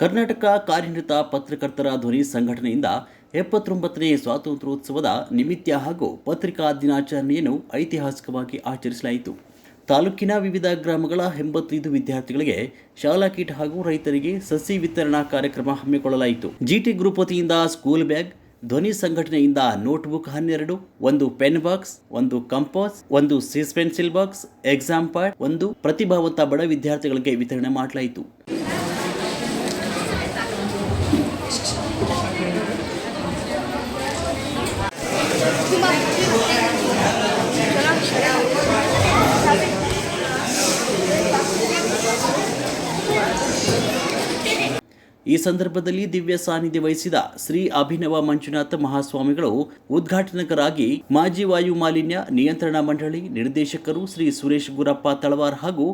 ಕರ್ನಾಟಕ ಕಾರ್ಯನಿರತ ಪತ್ರಕರ್ತರ ಧ್ವನಿ ಸಂಘಟನೆಯಿಂದ ಎಪ್ಪತ್ತೊಂಬತ್ತನೇ ಸ್ವಾತಂತ್ರ್ಯೋತ್ಸವದ ನಿಮಿತ್ಯ ಹಾಗೂ ಪತ್ರಿಕಾ ದಿನಾಚರಣೆಯನ್ನು ಐತಿಹಾಸಿಕವಾಗಿ ಆಚರಿಸಲಾಯಿತು. ತಾಲೂಕಿನ ವಿವಿಧ ಗ್ರಾಮಗಳ ಎಂಬತ್ತೈದು ವಿದ್ಯಾರ್ಥಿಗಳಿಗೆ ಶಾಲಾ ಕಿಟ್ ಹಾಗೂ ರೈತರಿಗೆ ಸಸಿ ವಿತರಣಾ ಕಾರ್ಯಕ್ರಮ ಹಮ್ಮಿಕೊಳ್ಳಲಾಯಿತು. ಜಿಟಿ ಗ್ರೂಪ್ ವತಿಯಿಂದ ಸ್ಕೂಲ್ ಬ್ಯಾಗ್ ಧ್ವನಿ ಸಂಘಟನೆಯಿಂದ ನೋಟ್ಬುಕ್ ಹನ್ನೆರಡು, ಒಂದು ಪೆನ್ ಬಾಕ್ಸ್ ಒಂದು ಕಂಪಾಸ್, ಒಂದು ಸಿಸ್ ಪೆನ್ಸಿಲ್ ಬಾಕ್ಸ್, ಎಕ್ಸಾಮ್ ಒಂದು ಪ್ರತಿಭಾವಂತ ಬಡ ವಿದ್ಯಾರ್ಥಿಗಳಿಗೆ ವಿತರಣೆ ಮಾಡಲಾಯಿತು. ಈ ಸಂದರ್ಭದಲ್ಲಿ ದಿವ್ಯ ಸಾನ್ನಿಧ್ಯ ವಹಿಸಿದ ಶ್ರೀ ಅಭಿನವ ಮಂಜುನಾಥ ಮಹಾಸ್ವಾಮಿಗಳು ಉದ್ಘಾಟನಕರಾಗಿ ಮಾಜಿ ವಾಯು ಮಾಲಿನ್ಯ ನಿಯಂತ್ರಣ ಮಂಡಳಿ ನಿರ್ದೇಶಕರು ಶ್ರೀ ಸುರೇಶ್ ಗುರಪ್ಪ ತಳವಾರ್ ಹಾಗೂ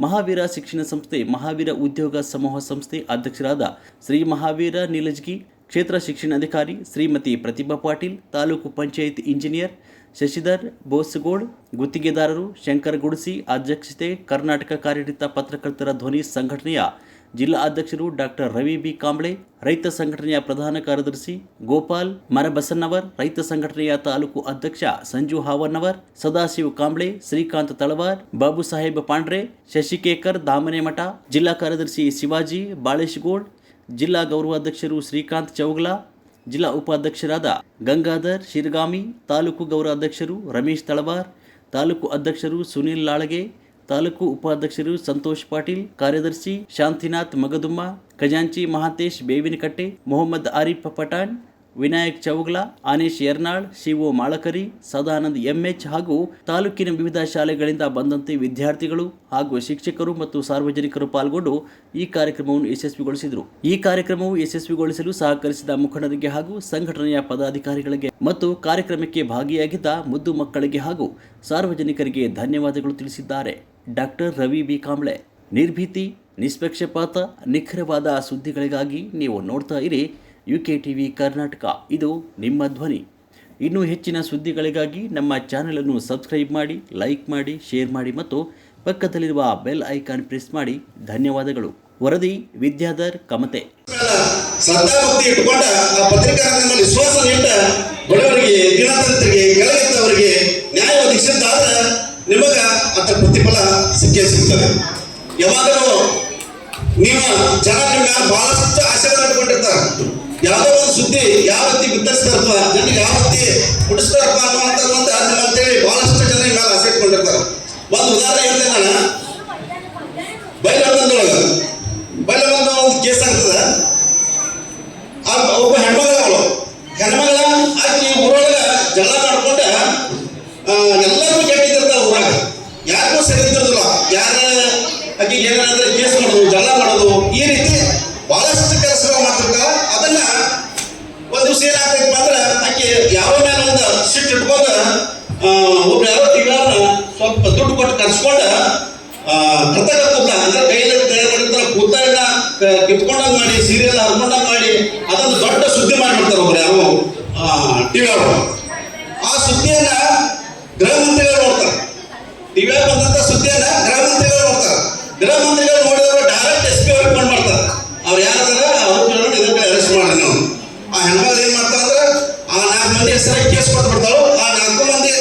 ಮಹಾವೀರ ಶಿಕ್ಷಣ ಸಂಸ್ಥೆ ಮಹಾವೀರ ಉದ್ಯೋಗ ಸಮೂಹ ಸಂಸ್ಥೆ ಅಧ್ಯಕ್ಷರಾದ ಶ್ರೀ ಮಹಾವೀರ ನೀಲಜ್ಗಿ ಕ್ಷೇತ್ರ ಶಿಕ್ಷಣಾಧಿಕಾರಿ ಶ್ರೀಮತಿ ಪ್ರತಿಭಾ ಪಾಟೀಲ್, ತಾಲೂಕು ಪಂಚಾಯತ್ ಇಂಜಿನಿಯರ್ ಶಶಿಧರ್ ಬೋಸ್ಗೋಡ್, ಗುತ್ತಿಗೆದಾರರು ಶಂಕರ್ ಗುಡಿಸಿ, ಅಧ್ಯಕ್ಷತೆ ಕರ್ನಾಟಕ ಕಾರ್ಯನಿರತ ಪತ್ರಕರ್ತರ ಧ್ವನಿ ಸಂಘಟನೆಯ ಜಿಲ್ಲಾ ಅಧ್ಯಕ್ಷರು ಡಾಕ್ಟರ್ ರವಿ ಬಿ ಕಾಂಬ್ಳೆ, ರೈತ ಸಂಘಟನೆಯ ಪ್ರಧಾನ ಕಾರ್ಯದರ್ಶಿ ಗೋಪಾಲ್ ಮರಬಸನ್ನವರ್ ರೈತ ಸಂಘಟನೆಯ ತಾಲೂಕು ಅಧ್ಯಕ್ಷ ಸಂಜು ಹಾವನ್ನವರ್, ಸದಾಶಿವ ಕಾಂಬ್ಳೆ, ಶ್ರೀಕಾಂತ್ ತಳವಾರ್, ಬಾಬು ಸಾಹೇಬ್ ಪಾಂಡ್ರೆ ಶಶಿಕೇಕರ್ ದಾಮನೆಮಠ, ಜಿಲ್ಲಾ ಕಾರ್ಯದರ್ಶಿ ಶಿವಾಜಿ ಬಾಳೇಶ್ಗೌಡ್ ಜಿಲ್ಲಾ ಗೌರವಾಧ್ಯಕ್ಷರು ಶ್ರೀಕಾಂತ್ ಚೌಗ್ಲಾ, ಜಿಲ್ಲಾ ಉಪಾಧ್ಯಕ್ಷರಾದ ಗಂಗಾಧರ್ ಶಿರಗಾಮಿ, ತಾಲೂಕು ಗೌರವಾಧ್ಯಕ್ಷರು ರಮೇಶ್ ತಳವಾರ್, ತಾಲೂಕು ಅಧ್ಯಕ್ಷರು ಸುನಿಲ್ ಲಾಳಗೆ ತಾಲೂಕು ಉಪಾಧ್ಯಕ್ಷರು ಸಂತೋಷ್ ಪಾಟೀಲ್, ಕಾರ್ಯದರ್ಶಿ ಶಾಂತಿನಾಥ್ ಮಗದುಮ್ಮ, ಖಜಾಂಚಿ ಮಹಾಂತೇಶ್ ಬೇವಿನಕಟ್ಟೆ, ಮೊಹಮ್ಮದ್ ಆರಿಫ್ ಪಠಾಣ್, ವಿನಾಯಕ್ ಚೌಗ್ಲಾ, ಆನೇಶ್ ಯರ್ನಾಳ್, ಶಿವು ಮಾಳಕರಿ, ಸದಾನಂದ್ ಎಂಎಚ್ ಹಾಗೂ ತಾಲೂಕಿನ ವಿವಿಧ ಶಾಲೆಗಳಿಂದ ಬಂದಂತೆ ವಿದ್ಯಾರ್ಥಿಗಳು ಹಾಗೂ ಶಿಕ್ಷಕರು ಮತ್ತು ಸಾರ್ವಜನಿಕರು ಪಾಲ್ಗೊಂಡು ಈ ಕಾರ್ಯಕ್ರಮವನ್ನು ಯಶಸ್ವಿಗೊಳಿಸಿದರು. ಈ ಕಾರ್ಯಕ್ರಮವು ಯಶಸ್ವಿಗೊಳಿಸಲು ಸಹಕರಿಸಿದ ಮುಖಂಡರಿಗೆ ಹಾಗೂ ಸಂಘಟನೆಯ ಪದಾಧಿಕಾರಿಗಳಿಗೆ ಮತ್ತು ಕಾರ್ಯಕ್ರಮಕ್ಕೆ ಭಾಗಿಯಾಗಿದ್ದ ಮುದ್ದು ಮಕ್ಕಳಿಗೆ ಹಾಗೂ ಸಾರ್ವಜನಿಕರಿಗೆ ಧನ್ಯವಾದಗಳು ತಿಳಿಸಿದ್ದಾರೆ. Doctor Ravi B Kamble. ನಿರ್ಭೀತಿ, ನಿಷ್ಪಕ್ಷಪಾತ, ನಿಖರವಾದ ಸುದ್ದಿಗಳಿಗಾಗಿ ನೀವು ನೋಡ್ತಾ ಇರಿ U K T V Karnataka. ಇದು ನಿಮ್ಮ ಧ್ವನಿ. ಇನ್ನೂ ಹೆಚ್ಚಿನ ಸುದ್ದಿಗಳಿಗಾಗಿ ನಮ್ಮ ಚಾನಲನ್ನು ಸಬ್ಸ್ಕ್ರೈಬ್ ಮಾಡಿ, ಲೈಕ್ ಮಾಡಿ, ಶೇರ್ ಮಾಡಿ ಮತ್ತು ಪಕ್ಕದಲ್ಲಿರುವ ಬೆಲ್ ಐಕಾನ್ ಪ್ರೆಸ್ ಮಾಡಿ. ಧನ್ಯವಾದಗಳು. ವರದಿ ವಿದ್ಯಾಧರ್ ಕಮತೆ. ನ್ಯಾಯ ಪ್ರತಿಫಲ ಸಿಕ್ಕೇ ಸಿಗ್ತದೆ. ಯಾವಾಗಲೂ ನಿಮ್ಮ ಮ್ಯಾಲ ಬಹಳಷ್ಟು ಆಸೆ ಇಟ್ಕೊಂಡಿರ್ತಾರೆ ಯಾವುದೋ ಒಂದು ಸುದ್ದಿ ಯಾವ ರೀತಿ ಬಿತ್ತರಿಸ್ತಾರಪ್ಪ, ಜನರಿಗೆ ಯಾವ ರೀತಿ ಹುಟ್ಟಿಸ್ತಾರಪ್ಪ ಅನ್ನುವಂಥ ಒಂದು ಅಂತೇಳಿ ಬಹಳಷ್ಟು ಜನ ಮೇಲೆ ಆಸೆ ಇಟ್ಕೊಂಡಿರ್ತಾರೆ. ಒಂದು ಉದಾಹರಣೆ ಹೇಳ್ತೇನೆ ನಾನು. ಬೈಲಹೊಂದೊಳಗೆ ಬೈಲಹೊಂದ ಒಂದು ಕೇಸ್ ಆಗ್ತದೆ. ಒಬ್ಬ ಹೆಣ್ಮಗಳ ಹೆಣ್ಮಗಳ ಆಕಿ ಊರೊಳಗ ಜಗಳ ಮಾಡ್ಕೊಂಡ ಯಾರ ಆಕಿ ಏನಾದ್ರೆ ಕೇಸ್ ಮಾಡೋದು, ಜಗಳ ಮಾಡೋದು, ಈ ರೀತಿ ಬಹಳಷ್ಟು ಕೆಲಸಗಳು ಮಾಡ್ತಿರ್ತಾರ. ಅದನ್ನ ಒಂದ್ ದಿವಸ ಏನಾಗ್ತೈತಿ ಅಂದ್ರೆ ಆಕೆ ಯಾವ ಮೇಲೆ ಒಂದು ಸಿಟ್ಟು ಇಟ್ಕೊಂಡು ಒಬ್ರು ಯಾರೋ ತಿಂಗಳನ್ನ ಸ್ವಲ್ಪ ದುಡ್ಡು ಕೊಟ್ಟು ಕರ್ಸ್ಕೊಂಡ ಕೃತಕ ಕೂತ ಅಂದ್ರೆ ಕೈಯಲ್ಲಿ ತಯಾರಿಸಿದ ಕೂತನ್ನ ಕಿತ್ಕೊಂಡಂಗ್ ಮಾಡಿ ಸೀರಿಯಲ್ ಹರ್ಕೊಂಡಂಗ್ ಮಾಡಿ, ಅದೊಂದು ದೊಡ್ಡ ಸುದ್ದಿ ಮಾಡಿಬಿಡ್ತಾರೆ ಒಬ್ರು ಯಾರು ಟಿವಿ ಅವರು. ಆ ಸುದ್ದಿಯನ್ನ ಗೃಹ ಮಂತ್ರಿಗಳು ನೋಡ್ತಾರೆ. ಟಿವಿ ಬಂದಂತ ಸುದ್ದಿಯನ್ನ ಗೃಹ ಮಂತ್ರಿಗಳು ನೋಡ್ತಾರೆ. ಗೃಹ ಮಂತ್ರಿಗಳು ನೋಡಿದವರು ಡೈರೆಕ್ಟ್ ಎಸ್ ಪಿ ಅವ್ರಿಗೆ ಫೋನ್ ಮಾಡ್ತಾರೆ. ಅವ್ರು ಯಾರಾದ್ರೆ ಅವ್ರು ಇದಕ್ಕೆ ಅರೆಸ್ಟ್ ಮಾಡಿ ನಾವು ಆ ಹೆಣ್ಮಗಳು ಏನ್ ಮಾಡ್ತಾರೆ ಅಂದ್ರೆ, ಆ ನಾಲ್ಕು ಮಂದಿ ಹೆಸರಾಗಿ ಕೇಸ್ ಕೊಟ್ಟು ಆ ನಾಲ್ಕು ಮಂದಿ,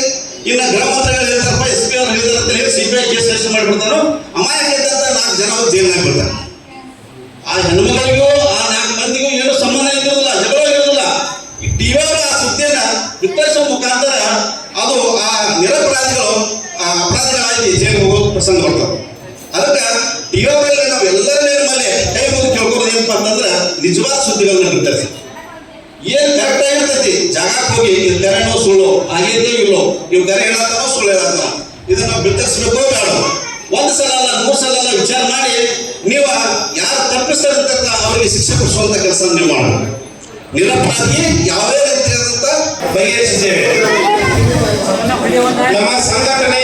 ಇನ್ನ ಗೃಹ ಮಂತ್ರಿಗಳು ಹೇಳ್ತಾರಪ್ಪ ಎಸ್ ಪಿ ಅವ್ರು ಹೇಳಿದಾರೆ ಅಂತ ಹೇಳಿ ಸಿಬಿಐ ಕೇಸ್ ರಿಜಿಸ್ಟರ್ ಮಾಡಿಬಿಡ್ತಾರೋ ಅಮಾಯಕ ಇದ್ದಂತ ನಾಲ್ಕು ಜನ ಅವ್ರು ಬಿಡ್ತಾರೆ ಆ ಹೆಣ್ಮಗಳಿಗೂ, ಆ ನಾಲ್ಕು ಮಂದಿಗೂ ಏನು ಸಂಬಂಧ ಇರೋದಿಲ್ಲ ಜಗಳ ಇರೋದಿಲ್ಲ ಈ ಟಿವಿ ಆ ಸುದ್ದಿಯನ್ನ ವಿತರಿಸುವ ಮುಖಾಂತರ ಅದು ಆ ನಿರಪರಾಧಿಗಳು ಅಪರಾಧಿಗಳಾಗಿ ಜೈಲಿಗೆ ಹೋಗೋ ಪ್ರಸಂಗ ಬರ್ತವೆ ಅದಕ್ಕೆ ಇವಾಗ ಅವರಲ್ಲಿ ನಾವು ಎಲ್ಲರ ಮೇಲೆ ಕೈ ಮುಗಿ ಕೇಳ್ಕೊಬೋದು ಏನಪ್ಪ ಅಂತಂದ್ರೆ ನಿಜವಾದ ಸುದ್ದಿಗಳನ್ನ ಬಿತ್ತರಿಸಿ ಏನ್ ಕರೆಕ್ಟ್ ಆಗಿರ್ತೈತಿ ಜಾಗಕ್ಕೆ ಹೋಗಿ ಇದು ತೆರೆನೋ ಸುಳ್ಳು ಇಲ್ಲೋ ಇವ್ ತೆರೆ ಹೇಳತ್ತಾನೋ ಸುಳ್ಳು ಹೇಳತ್ತಾನ ಇದನ್ನ ಬಿತ್ತರಿಸ್ಬೇಕು ಬೇಡ ಒಂದ್ ಸಲ ಅಲ್ಲ, ಮೂರ್ ಸಲ ಅಲ್ಲ ವಿಚಾರ ಮಾಡಿ, ನೀವು ಯಾರು ತಪ್ಪಿಸ್ತಾರಂತ ಅವರಿಗೆ ಶಿಕ್ಷೆ ಕೊಡಿಸುವಂತ ಕೆಲಸ ನೀವು ಮಾಡಬೇಕು. ನಿರಪರಾಧಿ ಯಾವುದೇ ರೀತಿಯಾದಂತ ಬಗೆಹರಿಸಿದ್ದೇವೆ. ನಮ್ಮ ಸಂಘಟನೆಯ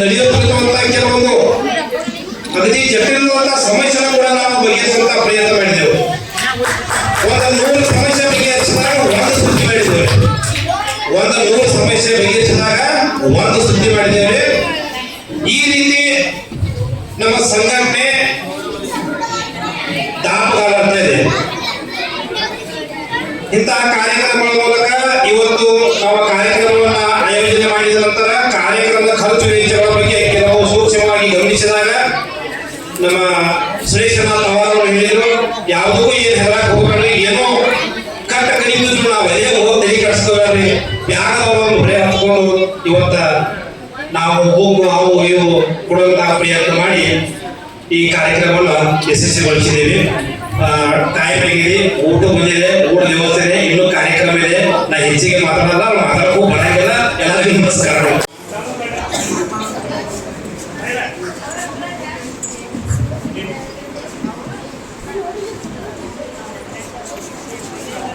ನಡೆಯ ಅಂತ ಕೆಲವೊಂದು ಅಗದಿ ಜಟಿಲವಾದ ಸಮಸ್ಯೆನ ಕೂಡ ನಾವು ಬಗೆಹರಿಸುವಂತ ಪ್ರಯತ್ನ ಮಾಡಿದೆವು. ಒಂದು ನೂರು ಸಮಸ್ಯೆ ಬಗೆಹರಿಸಿದಾಗ ಒಂದು ಸುದ್ದಿ ಮಾಡಿದ್ದೇವೆ. ಒಂದು ನೂರು ಸಮಸ್ಯೆ ಬಗೆಹರಿಸಿದಾಗ ಒಂದು ಸುದ್ದಿ ಮಾಡಿದ್ದೇವೆ. ಈ ರೀತಿ ನಮ್ಮ ಸಂಘಟನೆ ದಾಪಗಾಲಾಗ್ತಾ ಇದೆ. ಇಂತಹ ಕಾರ್ಯಕ್ರಮಗಳ ಮೂಲಕ ಇವತ್ತು ನಾವು ಕಾರ್ಯಕ್ರಮವನ್ನು ಆಯೋಜನೆ ಮಾಡಿದ ನಂತರ ಕಾರ್ಯಕ್ರಮದ ಖರ್ಚು ನಮ್ಮ ಸುರೇಶನಾಥ್ ಅವರು ಹೇಳಿದ್ರು ಯಾವುದಕ್ಕೂ ಏನು ಹೇಳಕ್ ಹೋಗ್ಬೇಡ್ರಿ ಏನೋ ಕಟ್ಟ ಕಡಿಮಿದ್ರು ನಾವು ಅದೇ ಹೋಗಿ ತಲೆ ಯಾರೋ ಯಾಕದವರನ್ನು ಹೊರೆ ಹತ್ಕೊಂಡು ಇವತ್ತ ನಾವು ಹೋಗು ಅವು ಇವು ಕೊಡುವಂತಹ ಪ್ರಯತ್ನ ಮಾಡಿ ಈ ಕಾರ್ಯಕ್ರಮವನ್ನು ಯಶಸ್ವಿಗೊಳಿಸಿದ್ದೀವಿ. ಆಗಿದೆ ಊಟ ಬಂದಿದೆ ಊಟದ ವ್ಯವಸ್ಥೆ ಇದೆ ಇನ್ನೂ ಕಾರ್ಯಕ್ರಮ ಇದೆ. ನಾ ಹೆಚ್ಚಿಗೆ ಮಾತಾಡಲ್ಲ ಮಾತಾಡಕ್ಕೂ ಬರಂಗಿಲ್ಲ.